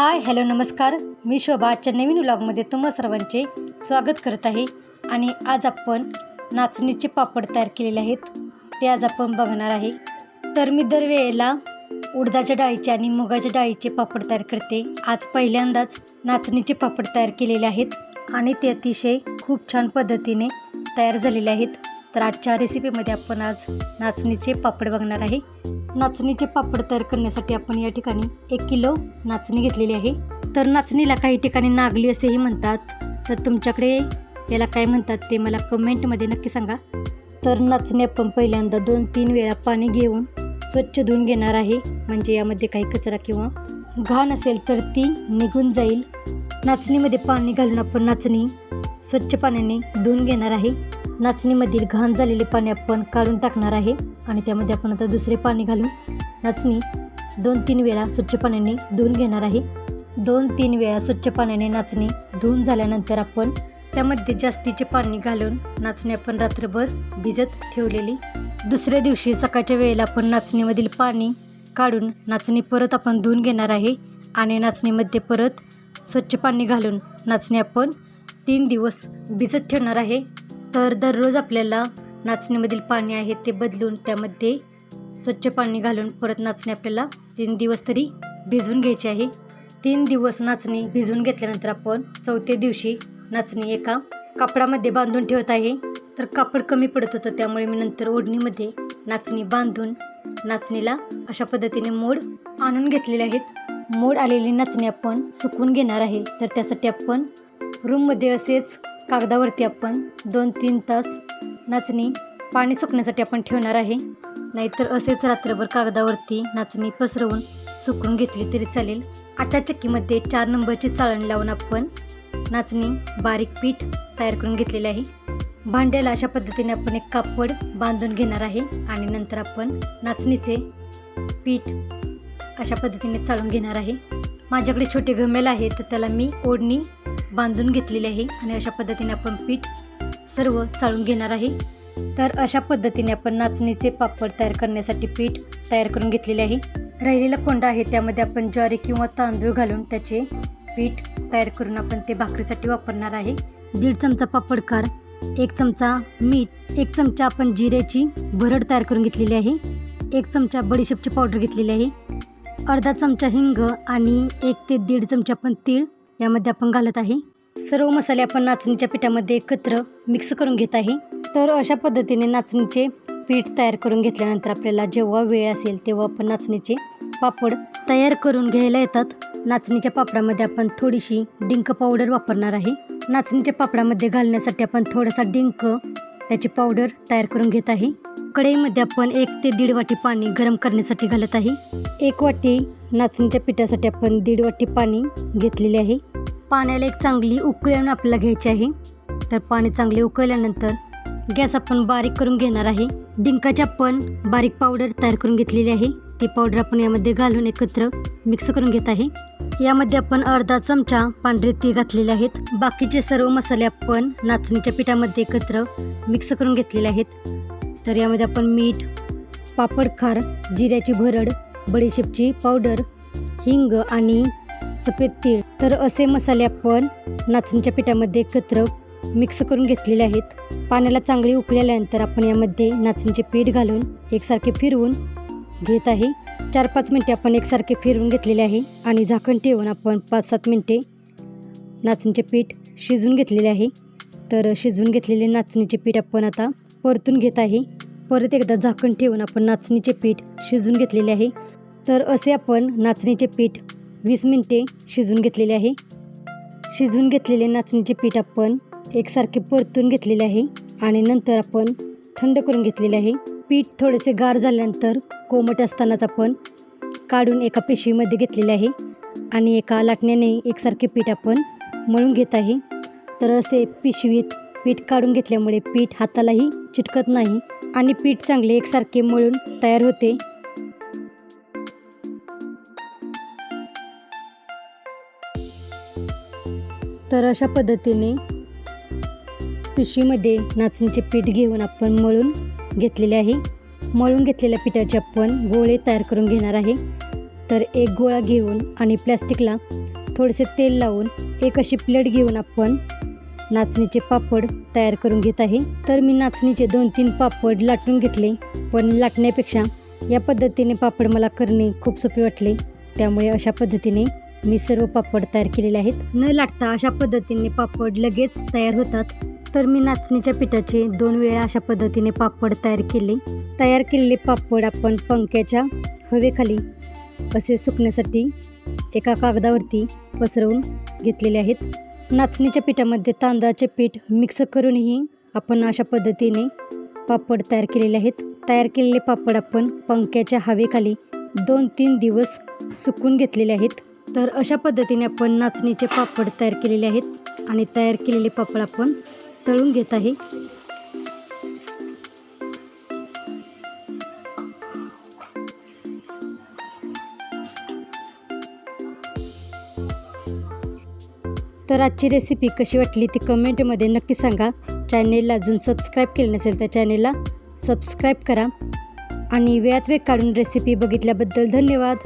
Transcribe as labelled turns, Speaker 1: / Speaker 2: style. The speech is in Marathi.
Speaker 1: हाय हॅलो नमस्कार. मी शोभा. आजच्या नवीन व्लॉगमध्ये तुम्हा सर्वांचे स्वागत करत आहे. आणि आज आपण नाचणीचे पापड तयार केलेले आहेत. ते आज आपण बघणार आहे. तर मी दरवेळेला उडदाच्या डाळीचे आणि मुगाच्या डाळीचे पापड तयार करते. आज पहिल्यांदाच नाचणीचे पापड तयार केलेले आहेत. आणि ते अतिशय खूप छान पद्धतीने तयार झालेले आहेत. तर आजच्या रेसिपीमध्ये आपण आज नाचणीचे पापड बघणार आहे. नाचणीचे पापड तयार करण्यासाठी आपण या ठिकाणी एक किलो नाचणी घेतलेली आहे. तर नाचणीला काही ठिकाणी नागली असेही म्हणतात. तर तुमच्याकडे याला काय म्हणतात ते मला कमेंटमध्ये नक्की सांगा. तर नाचणी आपण पहिल्यांदा दोन तीन वेळा पाणी घेऊन स्वच्छ धुवून घेणार आहे. म्हणजे यामध्ये काही कचरा किंवा घाण असेल तर ती निघून जाईल. नाचणीमध्ये पाणी घालून आपण नाचणी स्वच्छ पाण्याने धुवून घेणार आहे. नाचणीमधील घाण झालेले पाणी आपण काढून टाकणार आहे आणि त्यामध्ये आपण आता दुसरे पाणी घालून नाचणी दोन तीन वेळा स्वच्छ पाण्याने धुवून घेणार आहे. दोन तीन वेळा स्वच्छ पाण्याने नाचणी धुवून झाल्यानंतर आपण त्यामध्ये जास्तीचे पाणी घालून नाचणी आपण रात्रभर भिजत ठेवलेली. दुसऱ्या दिवशी सकाळच्या वेळेला आपण नाचणीमधील पाणी काढून नाचणी परत आपण धुवून घेणार आहे आणि नाचणीमध्ये परत स्वच्छ पाणी घालून नाचणी आपण तीन दिवस भिजत ठेवणार आहे. तर दररोज आपल्याला नाचणीमधील पाणी आहे ते बदलून त्यामध्ये स्वच्छ पाणी घालून परत नाचणी आपल्याला तीन दिवस तरी भिजवून घ्यायची आहे. तीन दिवस नाचणी भिजवून घेतल्यानंतर आपण चौथ्या दिवशी नाचणी एका कापडामध्ये बांधून ठेवत आहे. तर कापड कमी पडत होतं त्यामुळे मी नंतर ओढणीमध्ये नाचणी बांधून नाचणीला अशा पद्धतीने मोड आणून घेतलेले आहेत. मोड आलेली नाचणी आपण सुकून घेणार आहे. तर त्यासाठी आपण रूममध्ये असेच कागदावरती आपण दोन तीन तास नाचणी पाणी सुकण्यासाठी आपण ठेवणार आहे. नाहीतर असेच रात्रभर कागदावरती नाचणी पसरवून सुकवून घेतली तरी चालेल. आता चक्कीमध्ये चार नंबरची चाळण लावून आपण नाचणी बारीक पीठ तयार करून घेतलेले आहे. भांड्याला अशा पद्धतीने आपण एक कापड बांधून घेणार आहे आणि नंतर आपण नाचणीचे पीठ अशा पद्धतीने चाळून घेणार आहे. माझ्याकडे छोटे घमेल आहे तर त्याला मी ओढणी बांधून घेतलेले आहे आणि अशा पद्धतीने आपण पीठ सर्व चाळून घेणार आहे. तर अशा पद्धतीने आपण नाचणीचे पापड तयार करण्यासाठी पीठ तयार करून घेतलेले आहे. राहिलेला कोंडा आहे त्यामध्ये आपण ज्वारी किंवा तांदूळ घालून त्याचे पीठ तयार करून आपण ते भाकरीसाठी वापरणार आहे. दीड चमचा पापडकार एक चमचा मीठ एक चमचा आपण जिऱ्याची भरड तयार करून घेतलेली आहे. एक चमचा बडीशेपची पावडर घेतलेली आहे. अर्धा चमचा हिंग आणि एक ते दीड चमचा आपण तीळ यामध्ये आपण घालत आहे. सर्व मसाले आपण नाचणीच्या पिठामध्ये एकत्र मिक्स करून घेत आहे. तर अशा पद्धतीने नाचणीचे पीठ तयार करून घेतल्यानंतर आपल्याला जेव्हा वेळ असेल तेव्हा आपण नाचणीचे पापड तयार करून घ्यायला येतात. नाचणीच्या पापडामध्ये आपण थोडीशी डिंक पावडर वापरणार आहे. नाचणीच्या पापडामध्ये घालण्यासाठी आपण थोडासा डिंक त्याची पावडर तयार करून घेत आहे. कढईमध्ये आपण एक ते दीड वाटी पाणी गरम करण्यासाठी घालत आहे. एक वाटी नाचणीच्या पिठासाठी आपण दीड वाटी पाणी घेतलेले आहे. पाण्याला एक चांगली उकळून आपल्याला घ्यायची आहे. तर पाणी चांगले उकळल्यानंतर गॅस आपण बारीक करून घेणार आहे. डिंकाची आपण बारीक पावडर तयार करून घेतलेली आहे. ती पावडर आपण यामध्ये घालून एकत्र मिक्स करून घेत आहे. यामध्ये आपण अर्धा चमचा पांढरे तीळ घातलेले आहेत. बाकीचे सर्व मसाले आपण नाचणीच्या पिठामध्ये एकत्र मिक्स करून घेतलेले आहेत. तर यामध्ये आपण मीठ पापड खार जिऱ्याची भरड बडीशेपची पावडर हिंग आणि सफेद तीळ. तर असे मसाले आपण नाचणीच्या पिठामध्ये एकत्र मिक्स करून घेतलेले आहेत. पाण्याला चांगली उकळल्यानंतर आपण यामध्ये नाचणीचे पीठ घालून एकसारखे फिरवून घेत आहे. चार पाच मिनटे आपण एकसारखे फिरवून घेतलेले आहे आणि झाकण ठेवून आपण पाच सात मिनटे नाचणीचे पीठ शिजवून घेतलेले आहे. तर शिजवून घेतलेले नाचणीचे पीठ आपण आता परतून घेत आहे. परत एकदा झाकण ठेवून आपण नाचणीचे पीठ शिजवून घेतलेले आहे. तर असे आपण नाचणीचे पीठ वीस मिनटे शिजवून घेतलेले आहे. शिजवून घेतलेले नाचणीचे पीठ आपण एकसारखे परतून घेतलेले आहे आणि नंतर आपण थंड करून घेतलेले आहे. पीठ थोडेसे गार झाल्यानंतर कोमट असतानाच आपण काढून एका पिशवीमध्ये घेतलेले आहे आणि एका लाटण्याने एकसारखे पीठ आपण मळून घेत आहे. तर असे पिशवीत पीठ काढून घेतल्यामुळे पीठ हातालाही चिटकत नाही आणि पीठ चांगले एकसारखे मळून तयार होते. तर अशा पद्धतीने पिशवीमध्ये नाचणीचे पीठ घेऊन आपण मळून घेतलेले आहे. मळून घेतलेल्या पिठाचे आपण गोळे तयार करून घेणार आहे. तर एक गोळा घेऊन आणि प्लॅस्टिकला थोडेसे तेल लावून एक अशी प्लेट घेऊन आपण नाचणीचे पापड तयार करून घेत आहे. तर मी नाचणीचे दोन तीन पापड लाटून घेतले पण लाटण्यापेक्षा या पद्धतीने पापड मला करणे खूप सोपे वाटले. त्यामुळे अशा पद्धतीने मी सर्व पापड तयार केलेले आहेत. न लाटता अशा पद्धतीने पापड लगेच तयार होतात. तर मी नाचणीच्या पिठाचे दोन वेळा अशा पद्धतीने पापड तयार केले. तयार केलेले पापड आपण पंख्याच्या हवेखाली असे सुकण्यासाठी एका कागदावरती पसरवून घेतलेले आहेत. नाचणीच्या पिठामध्ये तांदळाचे पीठ मिक्स करूनही आपण अशा पद्धतीने पापड तयार केलेले आहेत. तयार केलेले पापड आपण पंख्याच्या हवेखाली दोन तीन दिवस सुकून घेतलेले आहेत. तर अशा पद्धतीने आपण नाचणीचे पापड तयार केलेले आहेत. आणि तयार केलेले पापड आपण तळून घेत आहे. तर आजची रेसिपी कशी वाटली ती कमेंटमध्ये नक्की सांगा. चॅनेलला अजून सबस्क्राईब केली नसेल तर चॅनेलला सबस्क्राईब करा. आणि वेळात वेळ काढून रेसिपी बघितल्याबद्दल धन्यवाद.